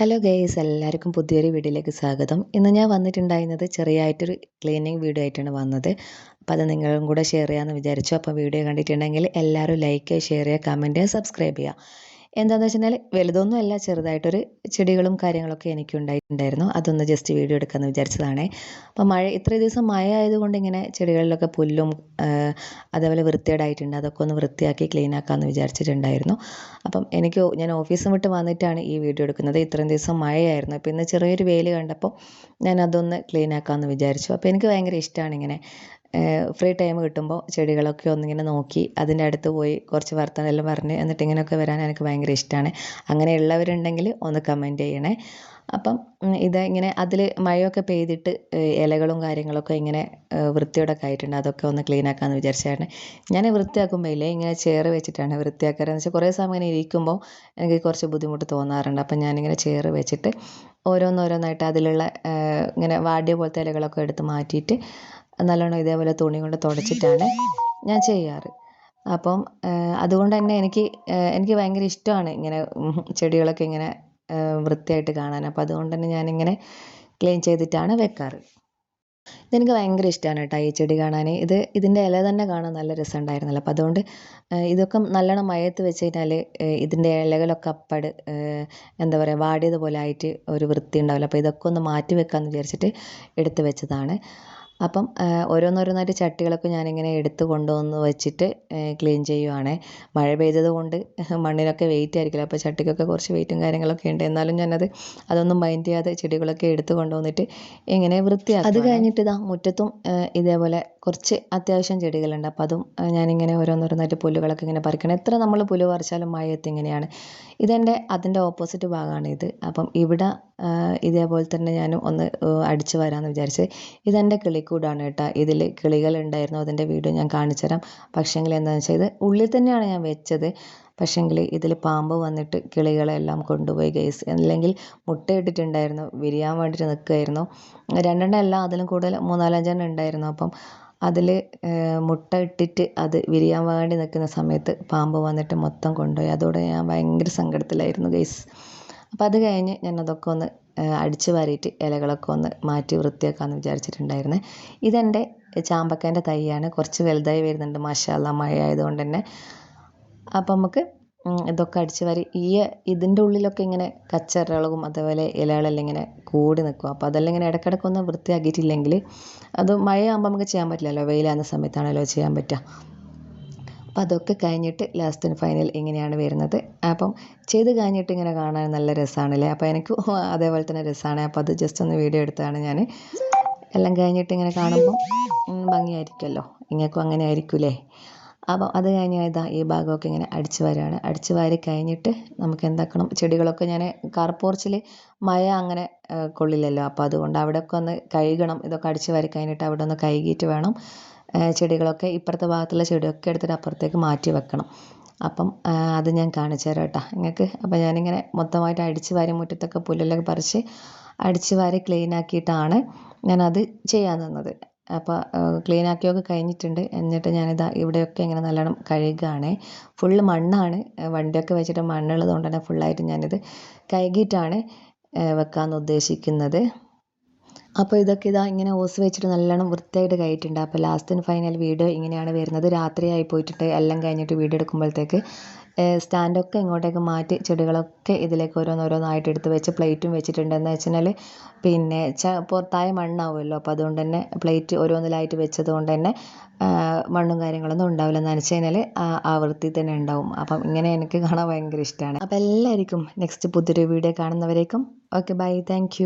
Hello guys എല്ലാവർക്കും പുതിയൊരു വീഡിയോയിലേക്ക് സ്വാഗതം. ഇന്ന് ഞാൻ വന്നിട്ടുണ്ടായിരുന്നത് ചെറിയായിട്ടൊരു ക്ലീനിങ് വീഡിയോ ആയിട്ടാണ് വന്നത്. അപ്പോൾ അത് നിങ്ങളും കൂടെ ഷെയർ ചെയ്യാമെന്ന് വിചാരിച്ചു. അപ്പോൾ വീഡിയോ കണ്ടിട്ടുണ്ടെങ്കിൽ എല്ലാവരും ലൈക്ക് ഷെയർ ചെയ്യുക കമന്റ് സബ്സ്ക്രൈബ് ചെയ്യുക. എന്താണെന്ന് വെച്ചാൽ വലുതൊന്നും അല്ല ചെറുതായിട്ടൊരു ചെടികളും കാര്യങ്ങളൊക്കെ എനിക്ക് ഉണ്ടായിട്ടുണ്ടായിരുന്നു അതൊന്ന് ജസ്റ്റ് വീഡിയോ എടുക്കാമെന്ന് വിചാരിച്ചതാണേ. അപ്പോൾ മഴ ഇത്ര ദിവസം മഴ ആയതുകൊണ്ട് ഇങ്ങനെ ചെടികളിലൊക്കെ പുല്ലും അതേപോലെ വൃത്തികേടായിട്ടുണ്ട്. അതൊക്കെ ഒന്ന് വൃത്തിയാക്കി ക്ലീൻ ആക്കാമെന്ന് വിചാരിച്ചിട്ടുണ്ടായിരുന്നു. അപ്പം എനിക്ക് ഞാൻ ഓഫീസ് വിട്ട് വന്നിട്ടാണ് ഈ വീഡിയോ എടുക്കുന്നത്. ഇത്രയും ദിവസം മഴയായിരുന്നു. അപ്പോൾ ഇന്ന് ചെറിയൊരു വെയിൽ കണ്ടപ്പോൾ ഞാൻ അതൊന്ന് ക്ലീൻ ആക്കാമെന്ന് വിചാരിച്ചു. അപ്പോൾ എനിക്ക് ഭയങ്കര ഇഷ്ടമാണ് ഇങ്ങനെ ഫ്രീ ടൈം കിട്ടുമ്പോൾ ചെടികളൊക്കെ ഒന്നിങ്ങനെ നോക്കി അതിന്റെ അടുത്ത് പോയി കുറച്ച് വർത്തമാനമെല്ലാം പറഞ്ഞ് എന്നിട്ട് ഇങ്ങനെയൊക്കെ വരാൻ എനിക്ക് ഭയങ്കര ഇഷ്ടമാണ് അങ്ങനെയുള്ളവരുണ്ടെങ്കിൽ ഒന്ന് കമന്റ് ചെയ്യണേ. അപ്പം ഇത് ഇങ്ങനെ അതിൽ മഴയൊക്കെ പെയ്തിട്ട് ഇലകളും കാര്യങ്ങളൊക്കെ ഇങ്ങനെ വൃത്തിയോടൊക്കെ ആയിട്ടുണ്ട്. അതൊക്കെ ഒന്ന് ക്ലീൻ ആക്കാമെന്ന് വിചാരിച്ചാണ് ഞാൻ വൃത്തിയാക്കുമ്പോൾ ഇല്ലേ ഇങ്ങനെ ചെയർ വെച്ചിട്ടാണ് വൃത്തിയാക്കാറ്. വെച്ചാൽ കുറേ സമയം ഇരിക്കുമ്പോൾ എനിക്ക് കുറച്ച് ബുദ്ധിമുട്ട് തോന്നാറുണ്ട്. അപ്പം ഞാനിങ്ങനെ ചെയർ വെച്ചിട്ട് ഓരോന്നോരോന്നായിട്ട് അതിലുള്ള ഇങ്ങനെ വാടിയ പോലത്തെ ഇലകളൊക്കെ എടുത്ത് മാറ്റിയിട്ട് നല്ലോണം ഇതേപോലെ തുണി കൊണ്ട് തുടച്ചിട്ടാണ് ഞാൻ ചെയ്യാറ്. അപ്പം അതുകൊണ്ട് തന്നെ എനിക്ക് എനിക്ക് ഭയങ്കര ഇഷ്ടമാണ് ഇങ്ങനെ ചെടികളൊക്കെ ഇങ്ങനെ വൃത്തിയായിട്ട് കാണാൻ. അപ്പോൾ അതുകൊണ്ട് തന്നെ ഞാനിങ്ങനെ ക്ലീൻ ചെയ്തിട്ടാണ് വെക്കാറ്. ഇതെനിക്ക് ഭയങ്കര ഇഷ്ടമാണ് കേട്ടോ ഈ ചെടി കാണാൻ. ഇത് ഇതിന്റെ ഇല തന്നെ കാണാൻ നല്ല രസമുണ്ടായിരുന്നല്ലോ. അപ്പോൾ അതുകൊണ്ട് ഇതൊക്കെ നല്ലോണം മയത്ത് വെച്ച് കഴിഞ്ഞാൽ ഇതിന്റെ ഇലകളൊക്കെ അപ്പട് എന്താ പറയുക വാടിയതുപോലെ ആയിട്ട് ഒരു വൃത്തി ഉണ്ടാവില്ല അപ്പോൾ ഇതൊക്കെ ഒന്ന് മാറ്റി വെക്കാമെന്ന് വിചാരിച്ചിട്ട് എടുത്ത് വെച്ചതാണ്. അപ്പം ഓരോന്നോരോന്നായിട്ട് ചട്ടികളൊക്കെ ഞാനിങ്ങനെ എടുത്ത് കൊണ്ടുവന്ന് വെച്ചിട്ട് ക്ലീൻ ചെയ്യുവാണ്. മഴ പെയ്തത് കൊണ്ട് മണ്ണിനൊക്കെ വെയിറ്റ് ആയിരിക്കില്ല. അപ്പോൾ ചട്ടിക്കൊക്കെ കുറച്ച് വെയിറ്റും കാര്യങ്ങളൊക്കെ ഉണ്ട്. എന്നാലും ഞാനത് അതൊന്നും മൈൻഡ് ചെയ്യാതെ ചെടികളൊക്കെ എടുത്ത് കൊണ്ടുവന്നിട്ട് ഇങ്ങനെ വൃത്തിയാക്കും അത് കഴിഞ്ഞിട്ട് ഇതാ മുറ്റത്തും ഇതേപോലെ കുറച്ച് അത്യാവശ്യം ചെടികളുണ്ട്. അപ്പോൾ അതും ഞാനിങ്ങനെ ഓരോന്നോരോന്നായിട്ട് പുല്ലുകളൊക്കെ ഇങ്ങനെ പറിക്കണം. എത്ര നമ്മൾ പുല്ല് പറിച്ചാലും മഴയത്ത് ഇങ്ങനെയാണ്. ഇതെന്റെ അതിന്റെ ഓപ്പോസിറ്റ് ഭാഗമാണ് ഇത് അപ്പം ഇവിടെ ഇതേപോലെ തന്നെ ഞാൻ ഒന്ന് അടിച്ചു വരാമെന്ന് വിചാരിച്ച് ഇതെന്റെ കിളിക്കൂടാണ് കേട്ടോ. ഇതിൽ കിളികളുണ്ടായിരുന്നു അതിന്റെ വീഡിയോ ഞാൻ കാണിച്ചു തരാം. പക്ഷേങ്കിൽ എന്താണെന്ന് വെച്ചാൽ ഇത് ഉള്ളിൽ തന്നെയാണ് ഞാൻ വെച്ചത്. പക്ഷേങ്കിൽ ഇതിൽ പാമ്പ് വന്നിട്ട് കിളികളെല്ലാം കൊണ്ടുപോയി ഗൈസ് അല്ലെങ്കിൽ മുട്ടയിട്ടിട്ടുണ്ടായിരുന്നു വിരിയാൻ വേണ്ടിയിട്ട് നിൽക്കുമായിരുന്നു രണ്ടെണ്ണം അല്ല അതിലും കൂടുതൽ മൂന്നാലഞ്ചെണ്ണം ഉണ്ടായിരുന്നു. അപ്പം അതിൽ മുട്ട ഇട്ടിട്ട് അത് വിരിയാൻ വേണ്ടി നിൽക്കുന്ന സമയത്ത് പാമ്പ് വന്നിട്ട് മൊത്തം കൊണ്ടുപോയി. അതോടെ ഞാൻ ഭയങ്കര സങ്കടത്തിലായിരുന്നു ഗൈസ് അപ്പോൾ അത് കഴിഞ്ഞ് ഞാൻ അതൊക്കെ ഒന്ന് അടിച്ച് വാരിയിട്ട് ഇലകളൊക്കെ ഒന്ന് മാറ്റി വൃത്തിയാക്കാമെന്ന് വിചാരിച്ചിട്ടുണ്ടായിരുന്നു. ഇതെന്റെ ചാമ്പക്കേന്റെ തൈയാണ്. കുറച്ച് വലുതായി വരുന്നുണ്ട്. മാഷാല്ല മഴ ആയതുകൊണ്ട് തന്നെ. അപ്പം നമുക്ക് ഇതൊക്കെ അടിച്ച് വാരി ഈ ഇതിന്റെ ഉള്ളിലൊക്കെ ഇങ്ങനെ കച്ചറകളും അതേപോലെ ഇലകളെല്ലാം ഇങ്ങനെ കൂടി നിൽക്കും. അപ്പോൾ അതെല്ലാം ഇങ്ങനെ ഇടയ്ക്കിടയ്ക്ക് ഒന്ന് വൃത്തിയാക്കിയിട്ടില്ലെങ്കിൽ അത് മഴയാകുമ്പോൾ നമുക്ക് ചെയ്യാൻ പറ്റില്ലല്ലോ. വെയിലാകുന്ന സമയത്താണല്ലോ ചെയ്യാൻ പറ്റുക. അപ്പോൾ അതൊക്കെ കഴിഞ്ഞിട്ട് ലാസ്റ്റ് ആൻഡ് ഫൈനൽ ഇങ്ങനെയാണ് വരുന്നത്. അപ്പം ചെയ്ത് കഴിഞ്ഞിട്ട് ഇങ്ങനെ കാണാൻ നല്ല രസമാണല്ലേ അപ്പോൾ എനിക്ക് അതേപോലെ തന്നെ രസമാണ് അപ്പോൾ അത് ജസ്റ്റ് ഒന്ന് വീഡിയോ എടുത്തതാണ് ഞാൻ എല്ലാം കഴിഞ്ഞിട്ട് ഇങ്ങനെ കാണുമ്പോൾ ഭംഗിയായിരിക്കുമല്ലോ. ഇങ്ങൾക്കും അങ്ങനെ ആയിരിക്കൂലേ? അപ്പം അത് കഴിഞ്ഞ് ഇതാ ഈ ഭാഗമൊക്കെ ഇങ്ങനെ അടിച്ച് വാരുകയാണ് അടിച്ച് വാരി കഴിഞ്ഞിട്ട് നമുക്ക് എന്താക്കണം? ചെടികളൊക്കെ ഞാൻ കാർപോർച്ചിൽ മഴ അങ്ങനെ കൊള്ളില്ലല്ലോ. അപ്പോൾ അതുകൊണ്ട് അവിടെയൊക്കെ ഒന്ന് കഴുകണം. ഇതൊക്കെ അടിച്ച് വാരി കഴിഞ്ഞിട്ട് അവിടെ ഒന്ന് കഴുകിയിട്ട് വേണം. ചെടികളൊക്കെ ഇപ്പുറത്തെ ഭാഗത്തുള്ള ചെടിയൊക്കെ എടുത്തിട്ട് അപ്പുറത്തേക്ക് മാറ്റി വെക്കണം. അപ്പം അത് ഞാൻ കാണിച്ചു തരാം കേട്ടോ. നിങ്ങൾക്ക് അപ്പം ഞാനിങ്ങനെ മൊത്തമായിട്ട് അടിച്ച് വാരി മുറ്റത്തൊക്കെ പുല്ലെല്ലാം പറിച്ച് അടിച്ച് വാരി ക്ലീൻ ആക്കിയിട്ടാണ് ഞാനത് ചെയ്യാൻ തന്നത്. അപ്പോൾ ക്ലീൻ ആക്കിയൊക്കെ കഴിഞ്ഞിട്ടുണ്ട്. എന്നിട്ട് ഞാനിതാ ഇവിടെയൊക്കെ ഇങ്ങനെ നല്ലോണം കഴുകുകയാണ് ഫുള്ള് മണ്ണാണ്. വണ്ടിയൊക്കെ വെച്ചിട്ട് മണ്ണുള്ളത് കൊണ്ട് തന്നെ ഫുള്ളായിട്ട് ഞാനിത് കഴുകിയിട്ടാണ് വെക്കാൻ ഉദ്ദേശിക്കുന്നത്. അപ്പോൾ ഇതൊക്കെ ഇതാ ഇങ്ങനെ ഓസ് വെച്ചിട്ട് നല്ലോണം വൃത്തിയായിട്ട് കഴിയിട്ടുണ്ട് അപ്പോൾ ലാസ്റ്റ് ആൻഡ് ഫൈനൽ വീഡിയോ ഇങ്ങനെയാണ് വരുന്നത്. രാത്രിയായി പോയിട്ടുണ്ട്. എല്ലാം കഴിഞ്ഞിട്ട് വീഡിയോ എടുക്കുമ്പോഴത്തേക്ക് സ്റ്റാൻഡൊക്കെ ഇങ്ങോട്ടേക്ക് മാറ്റി ചെടികളൊക്കെ ഇതിലേക്ക് ഓരോന്നോരോന്നായിട്ട് എടുത്ത് വെച്ച് പ്ലേറ്റും വെച്ചിട്ടുണ്ട് എന്ന് വെച്ചാൽ പിന്നെ ച പുറത്തായ മണ്ണാവുമല്ലോ. അപ്പോൾ അതുകൊണ്ട് തന്നെ പ്ലേറ്റ് ഓരോന്നിലായിട്ട് വെച്ചത് കൊണ്ട് തന്നെ മണ്ണും കാര്യങ്ങളൊന്നും ഉണ്ടാവില്ല എന്ന് വെച്ച് കഴിഞ്ഞാൽ ആ വൃത്തി തന്നെ ഉണ്ടാവും. അപ്പം ഇങ്ങനെ എനിക്ക് കാണാൻ ഭയങ്കര ഇഷ്ടമാണ് അപ്പോൾ എല്ലാവർക്കും നെക്സ്റ്റ് പുതിയൊരു വീഡിയോ കാണുന്നവരേക്കും ഓക്കെ ബൈ താങ്ക്